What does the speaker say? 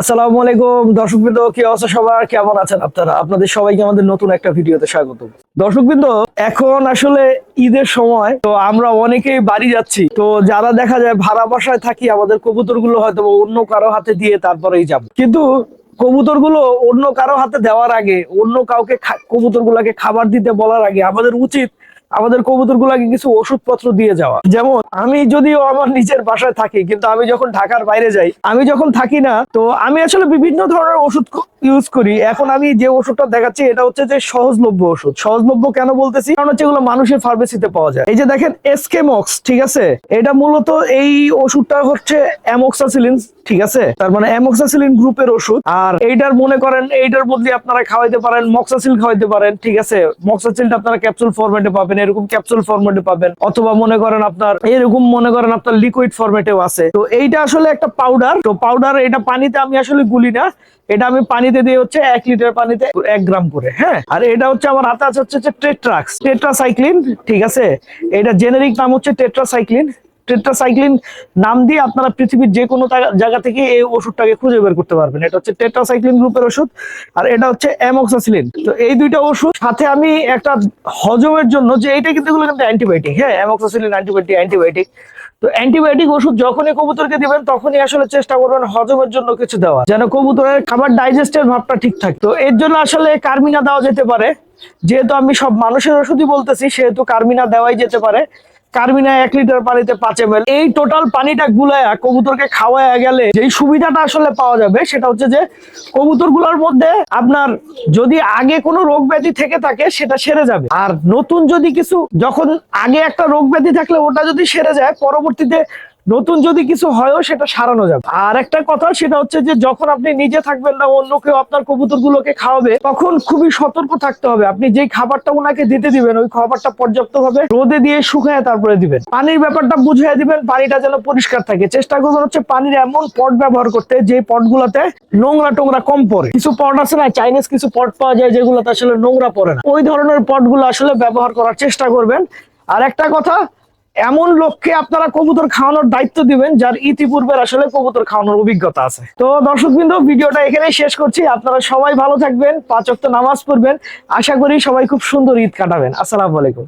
আসসালামু আলাইকুম। কি অবস্থা সবার? কেমন আছেন আপনারা? আপনাদের সবাইকে আমাদের নতুন একটা ভিডিওতে স্বাগত। এখন আসলে ঈদের সময়, তো আমরা অনেকেই বাড়ি যাচ্ছি। তো যারা দেখা যায় ভাড়া বাসায় থাকি, আমাদের কবুতরগুলো হয়তো অন্য কারও হাতে দিয়ে তারপরেই যাব। কিন্তু কবুতরগুলো অন্য কারও হাতে দেওয়ার আগে, অন্য কাউকে কবুতর খাবার দিতে বলার আগে আমাদের উচিত আমাদের কবুতর গুলাকে কিছু ওষুধপত্র দিয়ে যাওয়া। যেমন, আমি যদিও আমার নিজের বাসায় থাকি, কিন্তু আমি যখন ঢাকার বাইরে যাই, আমি যখন থাকি না, তো আমি আসলে বিভিন্ন ধরনের ওষুধ ইউজ করি। এখন আমি যে ওষুধটা দেখাচ্ছি, এটা হচ্ছে যে সহজলভ্য ওষুধ। সহজলভ্য কেন বলতেছি? কারণ হচ্ছে এগুলো মানুষের ফার্মেসিতে পাওয়া যায়। এই যে দেখেন এসকেমক্স ঠিক আছে? এটা মূলত এই ওষুধটা হচ্ছে অ্যামক্সাসিলিন ঠিক আছে? তার মানে অ্যামক্সাসিলিন গ্রুপের ওষুধ। আর এইটার মনে করেন, এইটার বদলে আপনারা খাওয়াইতে পারেন মক্সাসিল খাওয়াইতে পারেন, ঠিক আছে? মক্সাসিলটা আপনারা ক্যাপসুল ফরম্যাটে পাবেন। এরকম ক্যাপসুল ফরম্যাটে পাবেন, অথবা মনে করেন আপনার, এরকম মনে করেন আপনার লিকুইড ফরম্যাটেও আছে। তো এইটা আসলে একটা পাউডার তো পাউডার এটা পানিতে আমি আসলে গুলি না, এটা আমি পানিতে দিয়ে হচ্ছে এক লিটার পানিতে এক গ্রাম করে হ্যাঁ? আর এটা হচ্ছে আমার হাতে আছে হচ্ছে টেট্রাক্স টেট্রাসাইক্লিন ঠিক আছে? এটা জেনেরিক নাম হচ্ছে টেট্রাসাইক্লিন টেট্রাসাইক্লিন নাম দিয়ে আপনারা পৃথিবীর যে কোনো জায়গা থেকে এই ওষুধটাকে খুঁজে বের করতে পারবেন। এটা হচ্ছে টেট্রাসাইক্লিন গ্রুপের ওষুধ আর এটা হচ্ছে অ্যামক্সাসিলিন তো এই দুইটা ওষুধ সাথে আমি একটা হজমের জন্য যে এইটা কিন্তু এগুলো কিন্তু অ্যান্টিবায়োটিক হ্যাঁ অ্যামক্সাসিলিন অ্যান্টিবায়োটিক অ্যান্টিবায়োটিক তো অ্যান্টিবায়োটিক ওষুধ যখনই কবুতরকে দিবেন, তখনই আসলে চেষ্টা করবেন হজমের জন্য কিছু দেওয়া যেন কবুতরের খাবার ডাইজেস্টের ভাবটা ঠিক থাকে। তো এর জন্য আসলে কার্মিনা দেওয়া যেতে পারে। যেহেতু আমি সব মানুষের ওষুধই বলতেছি, সেহেতু কার্মিনা দেওয়াই যেতে পারে। কার্মিনা এক লিটার পানিতে পাঁচ এম এই টোটাল পানিটা গুলায়া কবুতরকে খাওয়ায়া গেলে যেই সুবিধাটা আসলে পাওয়া যাবে, সেটা হচ্ছে যে কবুতরগুলার মধ্যে আপনার যদি আগে কোনো রোগ ব্যাধি থেকে থাকে, সেটা সেরে যাবে। আর নতুন যদি কিছু, যখন আগে একটা রোগ ব্যাধি থাকলে ওটা যদি সেরে যায়, পরবর্তীতে নতুন যদি কিছু হয়ও সেটা সারানো যাবে। আর একটা কথা, সেটা হচ্ছে যে যখন আপনি নিজে থাকবেন না অন্য কেউ আপনার কবুতর গুলোকে খাওয়াবে, তখন খুবই সতর্ক থাকতে হবে। আপনি যেই খাবারটা ওনাকে দিতে দিবেন, ওই খাবারটা পর্যাপ্ত ভাবে রোদে দিয়ে শুকায় তারপরে দিবেন। পানির ব্যাপারটা বুঝিয়ে দিবেন, পানিটা যেন পরিষ্কার থাকে। চেষ্টা করবেন হচ্ছে পানির এমন পট ব্যবহার করতে যে পটগুলোতে নোংরা টোংরা কম পড়ে। কিছু পট আছে না, চাইনিজ কিছু পট পাওয়া যায় যেগুলোতে আসলে নোংরা পড়ে না। ওই ধরনের পটগুলো আসলে ব্যবহার করার চেষ্টা করবেন। আর একটা কথা এমন লোককে আপনারা কবুতর খাওয়ানোর দায়িত্ব দিবেন, যার ইতিপূর্বের আসলে কবুতর খাওয়ানোর অভিজ্ঞতা আছে। তো দর্শকবৃন্দ, ভিডিওটা এখানেই শেষ করছি। আপনারা সবাই ভালো থাকবেন, পাঁচ ওয়াক্ত নামাজ পড়বেন। আশা করি সবাই খুব সুন্দর ঈদ কাটাবেন। আসসালামু আলাইকুম।